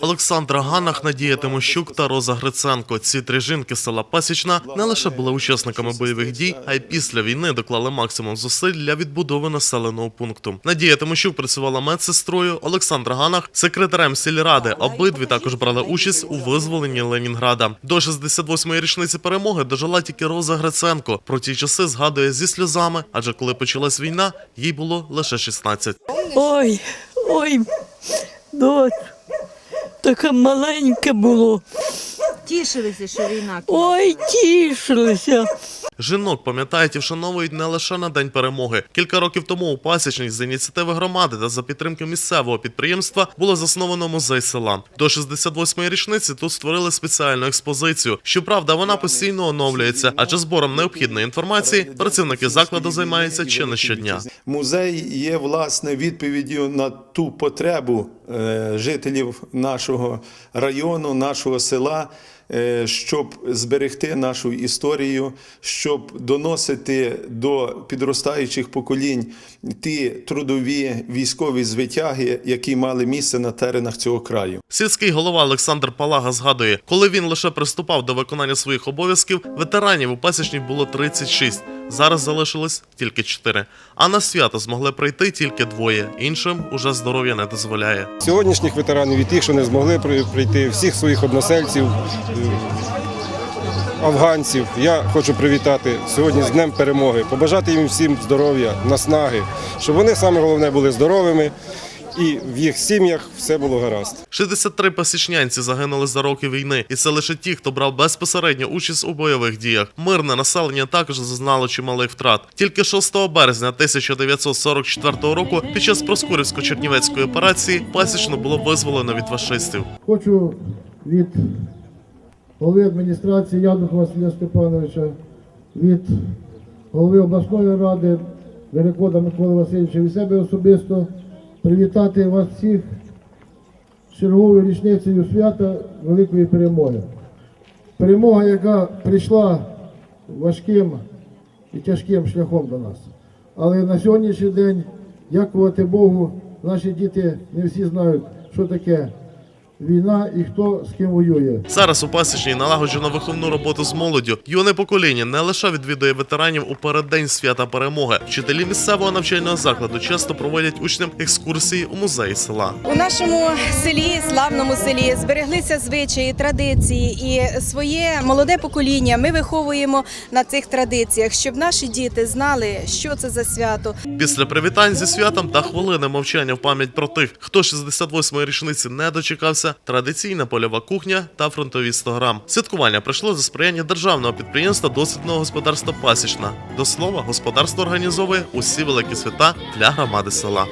Олександра Ганах, Надія Тимощук та Роза Гриценко. Ці три жінки села Пасічна не лише були учасниками бойових дій, а й після війни доклали максимум зусиль для відбудови населеного пункту. Надія Тимощук працювала медсестрою, Олександр Ганах секретарем сільради. Обидві також брали участь у визволенні Ленінграда. До 68-ї річниці перемоги дожила тільки Роза Гриценко. Про ті часи згадує зі сльозами, адже коли почалась війна, їй було лише 16. Ой, ой, доць, таке маленьке було. Тішилися, що війна. Ой, тішилися. Жінок пам'ятають і вшановують не лише на день перемоги. Кілька років тому у Пасічній з ініціативи громади та за підтримки місцевого підприємства було засновано музей села. До 68-ї річниці тут створили спеціальну експозицію. Щоправда, вона постійно оновлюється, адже збором необхідної інформації працівники закладу займаються чи не щодня. Музей є власне відповіддю на ту потребу жителів нашого району, нашого села, е, щоб зберегти нашу історію, щоб доносити до підростаючих поколінь ті трудові військові звитяги, які мали місце на теренах цього краю. Сільський голова Олександр Палага згадує, коли він лише приступав до виконання своїх обов'язків, ветеранів у Пасічній було 36. Зараз залишилось тільки 4. А на свято змогли прийти тільки двоє. Іншим уже здоров'я не дозволяє. сьогоднішніх ветеранів і тих, що не змогли при- прийти, всіх своїх односельців, е, афганців. Я хочу привітати сьогодні з Днем перемоги, побажати їм всім здоров'я, наснаги, щоб вони саме головне були здоровими і в їх сім'ях все було гаразд. 63 пасічнянці загинули за роки війни, і це лише ті, хто брав безпосередньо участь у бойових діях. Мирне населення також зазнало чималих втрат. Тільки 6 березня 1944 року, під час Проскурівсько-Чернівецької операції, пасічно було визволено від фашистів. Хочу від голови адміністрації Ядуха Василя Степановича, від голови обласної ради Верекода Миколи Васильовича від себе особисто привітати вас всіх з черговою річницею свята Великої перемоги. Перемога, яка прийшла важким і тяжким шляхом до нас. Але на сьогоднішній день, дякувати Богу, наші діти не всі знають, що таке війна і хто з ким воює. Зараз у пасічній налагоджено виховну роботу з молоддю. Юне покоління не лише відвідує ветеранів у переддень свята перемоги. Вчителі місцевого навчального закладу часто проводять учням екскурсії у музеї села. У нашому селі, славному селі, збереглися звичаї, традиції і своє молоде покоління ми виховуємо на цих традиціях, щоб наші діти знали, що це за свято, Після привітань зі святом та хвилини мовчання в пам'ять про тих, хто 68-ї річниці не дочекався, традиційна польова кухня та фронтові 100 грам. Святкування пройшло за сприяння державного підприємства досвідного господарства Пасічна. До слова, господарство організовує усі великі свята для громади села.